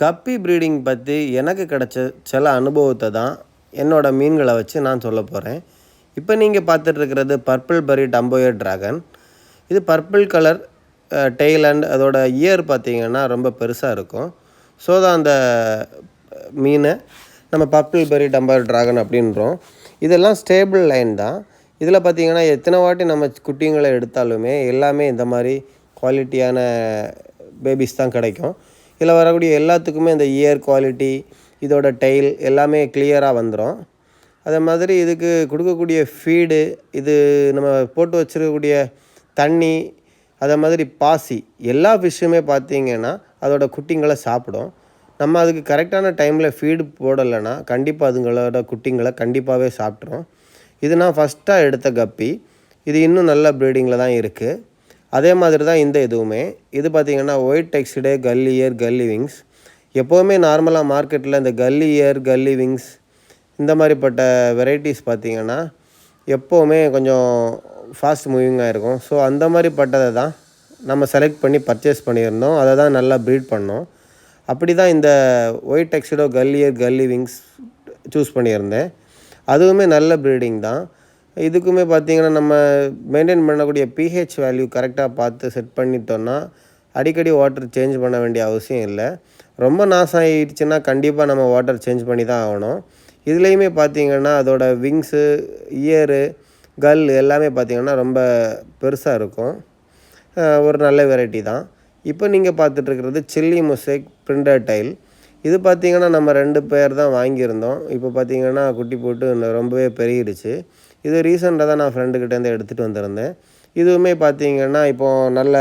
கப்பி ப்ரீடிங் பற்றி எனக்கு கிடைச்ச சில அனுபவத்தை தான் என்னோடய மீன்களை வச்சு நான் சொல்ல போகிறேன் இப்போ நீங்கள் பார்த்துட்ருக்கிறது பர்பிள் பரி டம்போயர் ட்ராகன். இது பர்பிள் கலர் டெய்ல் அண்ட் அதோட இயர் பார்த்திங்கன்னா ரொம்ப பெருசாக இருக்கும். ஸோ தான் அந்த மீனை. நம்ம பர்பிள் பெரி டம்பர் ட்ராகன் அப்படின்றோம். இதெல்லாம் ஸ்டேபிள் லைன் தான். இதில் பார்த்தீங்கன்னா எத்தனை வாட்டி நம்ம குட்டிங்களை எடுத்தாலுமே எல்லாமே இந்த மாதிரி குவாலிட்டியான பேபிஸ் தான் கிடைக்கும். இதில் வரக்கூடிய எல்லாத்துக்குமே இந்த இயர் குவாலிட்டி இதோட டெய்ல் எல்லாமே கிளியராக வந்துடும் அதே மாதிரி இதுக்கு கொடுக்கக்கூடிய ஃபீடு இது நம்ம போட்டு வச்சிருக்கக்கூடிய தண்ணி அதே மாதிரி பாசி எல்லா ஃபிஷ்ஷுமே பார்த்தீங்கன்னா அதோட குட்டிங்களை சாப்பிடும். நம்ம அதுக்கு கரெக்டான டைமில் ஃபீடு போடலைன்னா கண்டிப்பாக அதுங்களோட குட்டிங்களை கண்டிப்பாகவே சாப்பிட்ரும் இது நான் ஃபஸ்ட்டாக எடுத்த கப்பி. இது இன்னும் நல்ல ப்ரீடிங்கில் தான் இருக்குது அதே மாதிரி தான் இந்த இதுவுமே. இது பார்த்திங்கன்னா ஒயிட் டெக்ஸ்டு கல்லி இயர் கல்லி விங்ஸ் எப்போவுமே நார்மலாக மார்க்கெட்டில் இந்த கல்லி இயர் கல்லி விங்ஸ் இந்த மாதிரிப்பட்ட வெரைட்டிஸ் பார்த்திங்கன்னா எப்போவுமே கொஞ்சம் ஃபாஸ்ட் மூவிங்காக இருக்கும். ஸோ அந்த மாதிரி பட்டதை தான் நம்ம செலக்ட் பண்ணி பர்ச்சேஸ் பண்ணியிருந்தோம். அதை தான் நல்லா ப்ரீட் பண்ணோம். அப்படி தான் இந்த ஒயிட் டெக்ஸ்டோ கல்லியர் கல்லி விங்ஸ் சூஸ் பண்ணியிருந்தேன். அதுவுமே நல்ல ப்ரீடிங் தான். இதுக்குமே பார்த்திங்கன்னா நம்ம மெயின்டைன் பண்ணக்கூடிய பிஹெச் வேல்யூ கரெக்டாக பார்த்து செட் பண்ணிட்டோன்னா அடிக்கடி வாட்டர் சேஞ்ச் பண்ண வேண்டிய அவசியம் இல்லை. ரொம்ப நாசம் ஆகிடுச்சுன்னா கண்டிப்பாக நம்ம வாட்டர் சேஞ்ச் பண்ணி தான் ஆகணும். இதுலேயுமே பார்த்திங்கன்னா அதோட விங்ஸு இயரு கல் எல்லாமே பார்த்திங்கன்னா ரொம்ப பெருசாக இருக்கும். ஒரு நல்ல வெரைட்டி தான். இப்போ நீங்கள் பார்த்துட்ருக்கிறது சில்லி முசேக் பிரிண்டர் டைல் இது பார்த்திங்கன்னா நம்ம ரெண்டு பேர் தான் வாங்கியிருந்தோம். இப்போ பார்த்திங்கன்னா குட்டி போட்டு ரொம்பவே பெருகிடுச்சு. இது ரீசெண்டாக தான் நான் ஃப்ரெண்டுக்கிட்டேருந்து எடுத்துகிட்டு வந்திருந்தேன். இதுவுமே பார்த்திங்கன்னா இப்போது நல்ல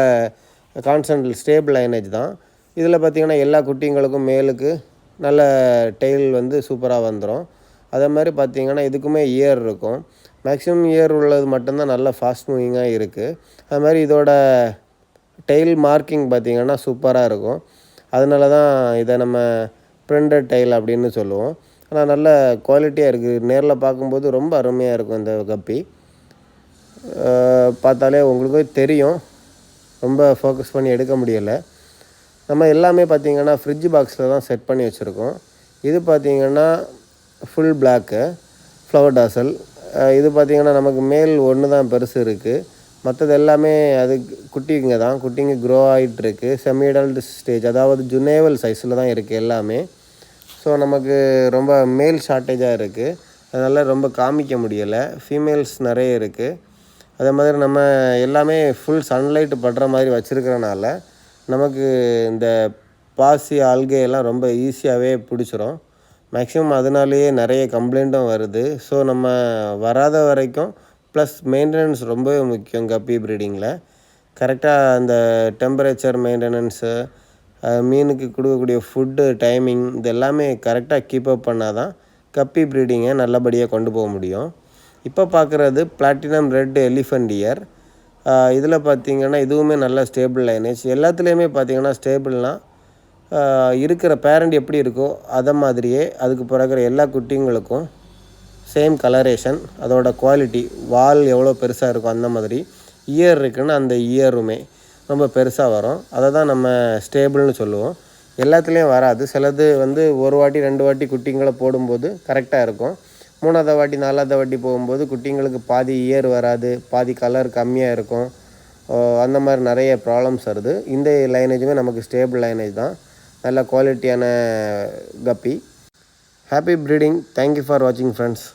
கான்ஸ்டன்ட் ஸ்டேபிள் லைனேஜ் தான். இதில் பார்த்திங்கன்னா எல்லா குட்டிங்களுக்கும் மேலுக்கு நல்ல டெய்ல் வந்து சூப்பராக வந்துடும் அதே மாதிரி பார்த்திங்கன்னா இதுக்குமே இயர் இருக்கும். மேக்ஸிமம் இயர் உள்ளது மட்டும்தான் நல்ல ஃபாஸ்ட் மூவிங்காக இருக்குது அது மாதிரி இதோட டெய்ல் மார்க்கிங் பார்த்திங்கன்னா சூப்பராக இருக்கும். அதனால தான் இதை நம்ம பிரிண்டட் டைல் அப்படின்னு சொல்லுவோம். ஆனால் நல்ல குவாலிட்டியாக இருக்குது நேரில் பார்க்கும்போது ரொம்ப அருமையாக இருக்கும் இந்த கப்பி. பார்த்தாலே உங்களுக்கே தெரியும். ரொம்ப ஃபோக்கஸ் பண்ணி எடுக்க முடியலை. நம்ம எல்லாமே பார்த்திங்கன்னா ஃப்ரிட்ஜ் பாக்ஸில் தான் செட் பண்ணி வச்சுருக்கோம். இது பார்த்திங்கன்னா ஃபுல் பிளாக்கு ஃப்ளவர் டாசல் இது பார்த்திங்கன்னா நமக்கு மேல் ஒன்று தான் பெருசு இருக்குது மற்றது எல்லாமே அது குட்டிங்க தான். குட்டிங்க க்ரோ ஆகிட்டுருக்கு செமி அடல்ட் ஸ்டேஜ் அதாவது ஜுனேவல் சைஸில் தான் இருக்குது எல்லாமே. ஸோ நமக்கு ரொம்ப மேல் ஷார்ட்டேஜாக இருக்குது அதனால் ரொம்ப காமிக்க முடியலை. ஃபீமேல்ஸ் நிறைய இருக்குது அதே மாதிரி நம்ம எல்லாமே ஃபுல் சன்லைட் படுற மாதிரி வச்சுருக்கிறனால நமக்கு இந்த பாசி ஆல்கையெல்லாம் எல்லாம் ரொம்ப ஈஸியாகவே பிடிச்சிரும். மேக்ஸிமம் அதனாலேயே நிறைய கம்ப்ளைண்ட்டும் வருது. ஸோ நம்ம வராத வரைக்கும் ப்ளஸ் மெயின்டெனன்ஸ் ரொம்பவே முக்கியம் கப்பி ப்ரீடிங்கில் கரெக்டாக அந்த டெம்பரேச்சர் மெயின்டெனன்ஸு மீனுக்கு கொடுக்கக்கூடிய ஃபுட்டு டைமிங் இது எல்லாமே கரெக்டாக கீப் அப் பண்ணால் தான் கப்பி ப்ரீடிங்கை நல்லபடியாக கொண்டு போக முடியும். இப்போ பார்க்குறது பிளாட்டினம் ரெட் எலிஃபண்ட் இயர் இதில் பார்த்திங்கன்னா இதுவுமே நல்ல ஸ்டேபிள் லைனேஜ் எல்லாத்துலேயுமே பார்த்திங்கன்னா ஸ்டேபிள்னால் இருக்கிற பேரண்ட் எப்படி இருக்கோ அதை மாதிரியே அதுக்கு பிறகுற எல்லா குட்டிங்களுக்கும் சேம் கலரேஷன் அதோட குவாலிட்டி வால் எவ்வளோ பெருசாக இருக்கும் அந்த மாதிரி இயர் இருக்குன்னு அந்த இயருமே ரொம்ப பெருசாக வரும். அதை தான் நம்ம ஸ்டேபிள்னு சொல்லுவோம். எல்லாத்துலேயும் வராது. சிலது வந்து ஒரு வாட்டி ரெண்டு வாட்டி குட்டிங்களை போடும்போது கரெக்டாக இருக்கும். மூணாவது வாட்டி நாலாவது வாட்டி போகும்போது குட்டிங்களுக்கு பாதி இயர் வராது. பாதி கலர் கம்மியாக இருக்கும். அந்த மாதிரி நிறைய ப்ராப்ளம்ஸ் வருது. இந்த லைனேஜுமே நமக்கு ஸ்டேபிள் லைனேஜ் தான். நல்ல குவாலிட்டியான guppy. Happy breeding thank you for வாட்சிங் ஃப்ரெண்ட்ஸ்